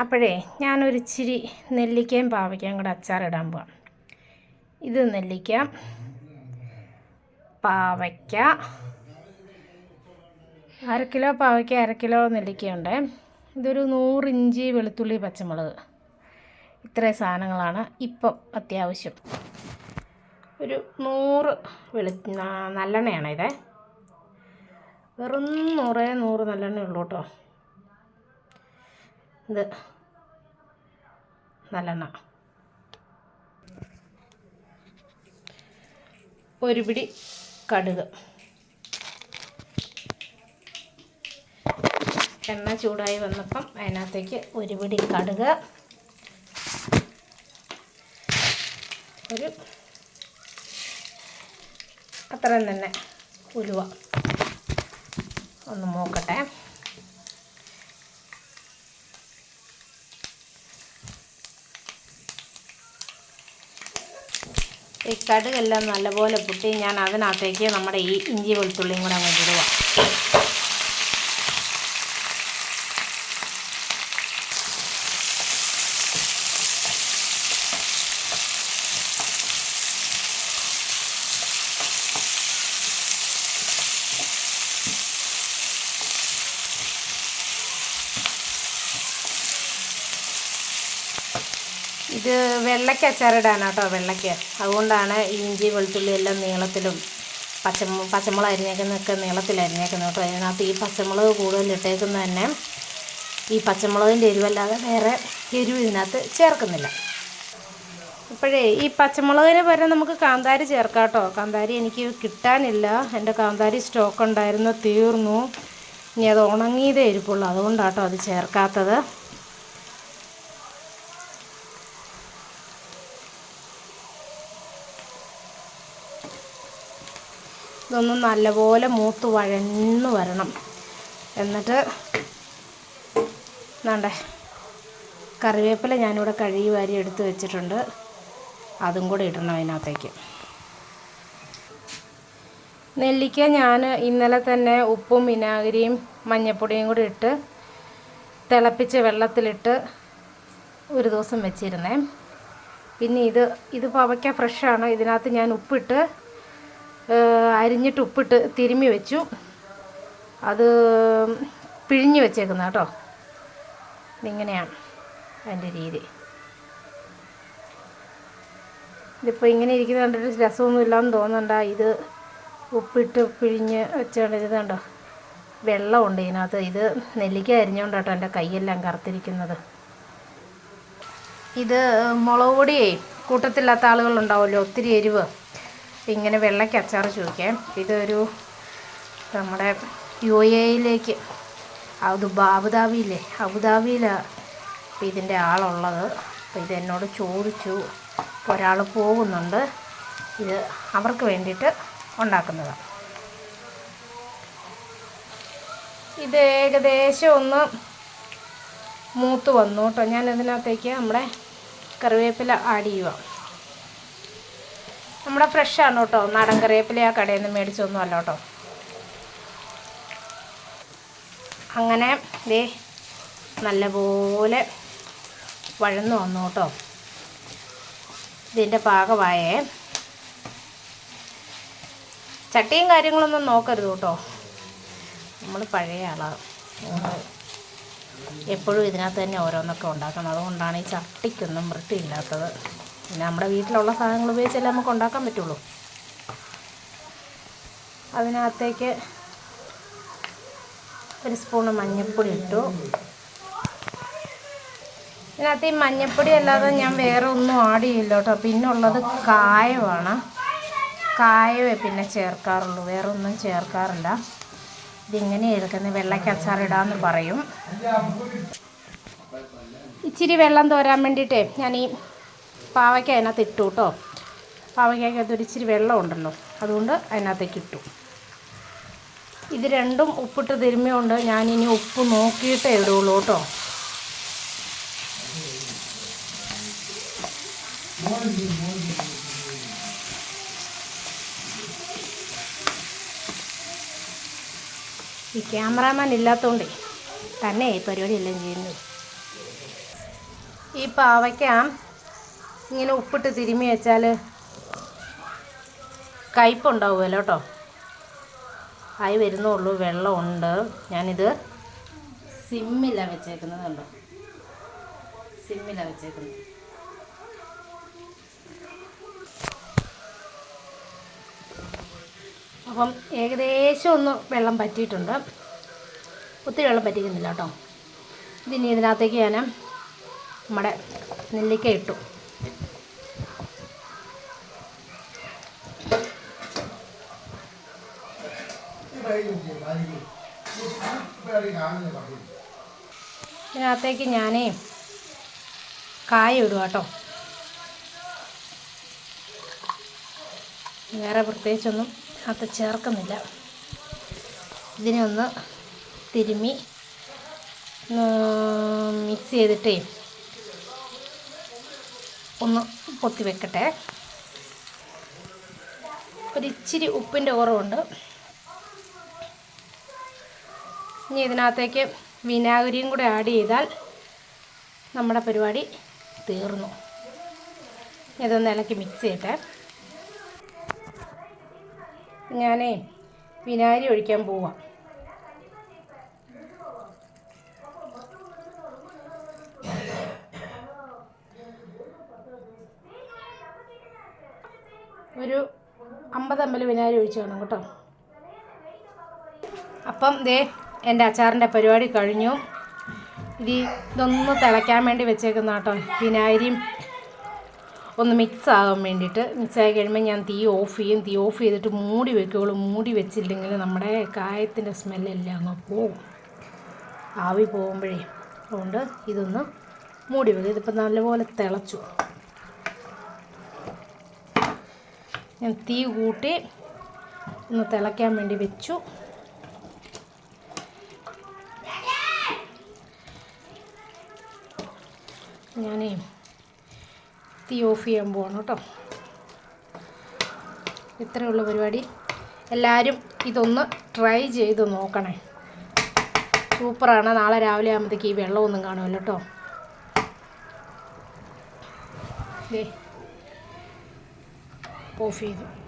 അപ്പോഴേ ഞാനൊരിച്ചിരി നെല്ലിക്കയും പാവയ്ക്കയും കൂടെ അച്ചാറിടാൻ പോവാം. ഇത് നെല്ലിക്ക പാവയ്ക്ക അര കിലോ പാവയ്ക്ക അര കിലോ നെല്ലിക്കയുണ്ട്. ഇതൊരു നൂറ് ഇഞ്ചി വെളുത്തുള്ളി പച്ചമുളക്. ഇത്രയും സാധനങ്ങളാണ് ഇപ്പം അത്യാവശ്യം. ഒരു നൂറ് വെളു നല്ലെണ്ണയാണ് ഇതേ? വെറും നൂറേ നൂറ് നല്ലെണ്ണ ഉള്ളൂ കേട്ടോ. ഇത്. നല്ലെണ്ണ. ഒരു പിടി കടുക്. എണ്ണ ചൂടായി വന്നപ്പം അതിനകത്തേക്ക് ഒരു പിടി കടുക്. ഒരു അത്രയും തന്നെ ഉലുവ. ഒന്ന് മൂക്കട്ടെ. കടുകെല്ലാം നല്ലപോലെ പൊട്ടി ഞാൻ അതിനകത്തേക്ക് നമ്മുടെ ഈ ഇഞ്ചി വെളുത്തുള്ളിയും കൂടെ അങ്ങോട്ട് ഇടുക. ഇത് വെള്ളയ്ക്ക് കേട്ടോ വെള്ളയ്ക്ക്. അതുകൊണ്ടാണ് ഇഞ്ചി വെളുത്തുള്ളി എല്ലാം നീളത്തിലും പച്ചമു പച്ചമുളക് അരിഞ്ഞേക്കുന്നതൊക്കെ നീളത്തിൽ അരിഞ്ഞേക്കുന്നത് കേട്ടോ. അതിനകത്ത് ഈ പച്ചമുളക് കൂടുതൽ ഇട്ടേക്കുന്നത് തന്നെ ഈ പച്ചമുളകിന്റെ എരിവല്ലാതെ വേറെ എരിവ് ഇതിനകത്ത് ചേർക്കുന്നില്ല. ഇപ്പോഴേ ഈ പച്ചമുളകിന് പകരം നമുക്ക് കാന്താരി ചേർക്കാം കേട്ടോ. കാന്താരി എനിക്ക് കിട്ടാനില്ല. എന്റെ കാന്താരി സ്റ്റോക്ക് ഉണ്ടായിരുന്നു തീർന്നു. ഇനി അത് ഉണങ്ങിയതേ ഇരിപ്പുള്ളൂ അതുകൊണ്ടാട്ടോ അത് ചേർക്കാത്തത്. ഇതൊന്നും നല്ലപോലെ മൂത്ത് വഴന്ന് വരണം. എന്നിട്ട് വേണ്ടേ കറിവേപ്പില ഞാനിവിടെ കഴുകി വാരി എടുത്ത് വെച്ചിട്ടുണ്ട്. അതും കൂടെ ഇടണം അതിനകത്തേക്ക്. നെല്ലിക്ക ഞാൻ ഇന്നലെ തന്നെ ഉപ്പും വിനാഗിരിയും മഞ്ഞൾപ്പൊടിയും കൂടി ഇട്ട് തിളപ്പിച്ച് വെള്ളത്തിലിട്ട് ഒരു ദിവസം വെച്ചിരുന്നേ. പിന്നെ ഇത് ഇത് പവയ്ക്ക ഫ്രഷാണ് ഇതിനകത്ത് ഞാൻ ഉപ്പിട്ട് അരിഞ്ഞിട്ട് ഉപ്പിട്ട് തിരുമ്മി വെച്ചു. അത് പിഴിഞ്ഞ് വെച്ചേക്കുന്ന കേട്ടോ. ഇങ്ങനെയാണ് അതിന്റെ രീതി. ഇതിപ്പോൾ ഇങ്ങനെ ഇരിക്കുന്ന കണ്ടിട്ട് രസമൊന്നും ഇല്ലാന്ന് തോന്നണ്ട ഇത് ഉപ്പിട്ട് പിഴിഞ്ഞ് വെച്ചോണ്ടിത് കണ്ടോ? വെള്ളമുണ്ട് ഇതിനകത്ത്. ഇത് നെല്ലിക്ക അരിഞ്ഞുകൊണ്ടാട്ടോ എന്റെ കൈയെല്ലാം കറുത്തിരിക്കുന്നത്. ഇത് മുളക് പൊടിയേ കൂട്ടത്തില്ലാത്ത ആളുകളുണ്ടാവുമല്ലോ. ഒത്തിരി എരിവ്. ഇങ്ങനെ വെള്ളയ്ക്ക് അച്ചാർ ചോദിക്കാം ഇതൊരു നമ്മുടെ യു എയിലേക്ക് അത് അബുദാബിയിലെ അബുദാബിയിലാണ് ഇതിന്റെ ആളുള്ളത്. അപ്പോൾ ഇതെന്നോട് ചോദിച്ചു. ഒരാൾ പോകുന്നുണ്ട്. ഇത് അവർക്ക് വേണ്ടിയിട്ട് ഉണ്ടാക്കുന്നതാണ് ഇത് ഏകദേശം ഒന്ന് മൂത്ത് വന്നു കേട്ടോ. ഞാൻ ഇതിനകത്തേക്ക് നമ്മുടെ കറിവേപ്പില ആഡ് ചെയ്യുക നമ്മുടെ ഫ്രഷാണ് കേട്ടോ. നാടൻ കറിവേപ്പില ആ കടയിൽ നിന്ന് മേടിച്ചൊന്നും അല്ല കേട്ടോ. അങ്ങനെ ദേ നല്ലപോലെ വഴന്നു വന്നു കേട്ടോ. ഇതിന്റെ പാകമായേ. ചട്ടിയും കാര്യങ്ങളൊന്നും നോക്കരുത് കേട്ടോ. നമ്മൾ പഴയ ആളാണ് എപ്പോഴും ഇതിനകത്ത് തന്നെ ഓരോന്നൊക്കെ ഉണ്ടാക്കുന്നത് അതുകൊണ്ടാണ് ഈ ചട്ടിക്കൊന്നും വൃത്തിയില്ലാത്തത്. പിന്നെ നമ്മുടെ വീട്ടിലുള്ള സാധനങ്ങൾ ഉപയോഗിച്ചല്ലേ നമുക്ക് ഉണ്ടാക്കാൻ പറ്റുള്ളൂ. അതിനകത്തേക്ക് ഒരു സ്പൂണ് മഞ്ഞൾപ്പൊടി ഇട്ടു. ഇതിനകത്ത് ഈ മഞ്ഞൾപ്പൊടി അല്ലാതെ ഞാൻ വേറെ ഒന്നും ആഡ് ചെയ്യില്ല കേട്ടോ. പിന്നെ ഉള്ളത് കായമാണ് കായവേ പിന്നെ ചേർക്കാറുള്ളൂ. വേറെ ഒന്നും ചേർക്കാറില്ല. ഇതിങ്ങനെ എടുക്കുന്നത് വെള്ളയ്ക്ക് അച്ചാറിടാന്ന് പറയും. ഇച്ചിരി വെള്ളം തോരാൻ വേണ്ടിയിട്ടേ ഞാൻ ഈ പാവയ്ക്ക അതിനകത്ത് ഇട്ടു കേട്ടോ. പാവയ്ക്കകത്ത് ഒരു ഇച്ചിരി വെള്ളം ഉണ്ടല്ലോ. അതുകൊണ്ട് അതിനകത്തേക്ക് ഇട്ടു. ഇത് രണ്ടും ഉപ്പിട്ട് തിരുമ്മിയുണ്ട് ഞാനിനി ഉപ്പ് നോക്കിയിട്ടേ ഇടുള്ളൂ കേട്ടോ. ഈ ക്യാമറാമാൻ ഇല്ലാത്തതുകൊണ്ടേ തന്നെ ഈ പരിപാടി എല്ലാം ഈ പാവയ്ക്ക ഇങ്ങനെ ഉപ്പിട്ട് തിരുമ്മി വെച്ചാൽ കയ്പുണ്ടാവുമല്ലോ കേട്ടോ. ആയി വരുന്നുള്ളൂ വെള്ളമുണ്ട്. ഞാനിത് സിമ്മിലാണ് വെച്ചേക്കുന്നത് കണ്ടോ? സിമ്മിലാണ് വെച്ചേക്കുന്നത്. അപ്പം ഏകദേശം ഒന്ന് വെള്ളം പറ്റിയിട്ടുണ്ട്. ഒത്തിരി വെള്ളം പറ്റിക്കുന്നില്ല കേട്ടോ. ഇതിനി ഇതിനകത്തേക്ക് ഞാൻ നമ്മുടെ നെല്ലിക്ക ഇട്ടു. ഇതിനകത്തേക്ക് ഞാനേ കായ ഇടുക കേട്ടോ. വേറെ പ്രത്യേകിച്ചൊന്നും അത് ചേർക്കുന്നില്ല. ഇതിനൊന്ന് തിരുമ്മി മിക്സ് ചെയ്തിട്ടേ ഒന്ന് പൊത്തി വെക്കട്ടെ. ഒരിച്ചിരി ഉപ്പിന്റെ കുറവുണ്ട്. ഇനി ഇതിനകത്തേക്ക് വിനാഗിരിയും കൂടെ ആഡ് ചെയ്താൽ നമ്മുടെ പരിപാടി തീർന്നു. ഇതൊന്ന് ഇളക്കി മിക്സ് ചെയ്യട്ടെ. ഞാനേ വിനാഗിരി ഒഴിക്കാൻ പോവാം. ഒരു അമ്പത് അമ്പൽ വിനാഗിരി ഒഴിച്ച് വേണം കേട്ടോ. അപ്പം ദേ എന്റെ അച്ചാറിന്റെ പരിപാടി കഴിഞ്ഞു. ഇത് ഇതൊന്ന് തിളയ്ക്കാൻ വേണ്ടി വെച്ചേക്കുന്ന കേട്ടോ. വിനാഗിരിയും ഒന്ന് മിക്സ് ആകാൻ വേണ്ടിയിട്ട് മിക്സ് ആയി കഴിയുമ്പോൾ ഞാൻ തീ ഓഫ് ചെയ്യും. തീ ഓഫ് ചെയ്തിട്ട് മൂടി വെക്കുകയുള്ളൂ മൂടി വെച്ചില്ലെങ്കിൽ നമ്മുടെ കായത്തിന്റെ സ്മെല്ലെല്ലാം അങ്ങ് പോവും. ആവി പോകുമ്പോഴേ. അതുകൊണ്ട് ഇതൊന്ന് മൂടി വെക്കും. ഇതിപ്പോൾ നല്ലപോലെ തിളച്ചു. ഞാൻ തീ കൂട്ടി ഒന്ന് തിളയ്ക്കാൻ വേണ്ടി വെച്ചു. ഞാനേ തീ ഓഫ് ചെയ്യാൻ പോവാണ് കേട്ടോ. ഇത്രയുള്ള പരിപാടി. എല്ലാവരും ഇതൊന്ന് ട്രൈ ചെയ്ത് നോക്കണേ. സൂപ്പറാണ്. നാളെ രാവിലെ ആകുമ്പോഴത്തേക്ക് ഈ വെള്ളമൊന്നും കാണുമല്ലോ കേട്ടോ. ഓഫ് ചെയ്തു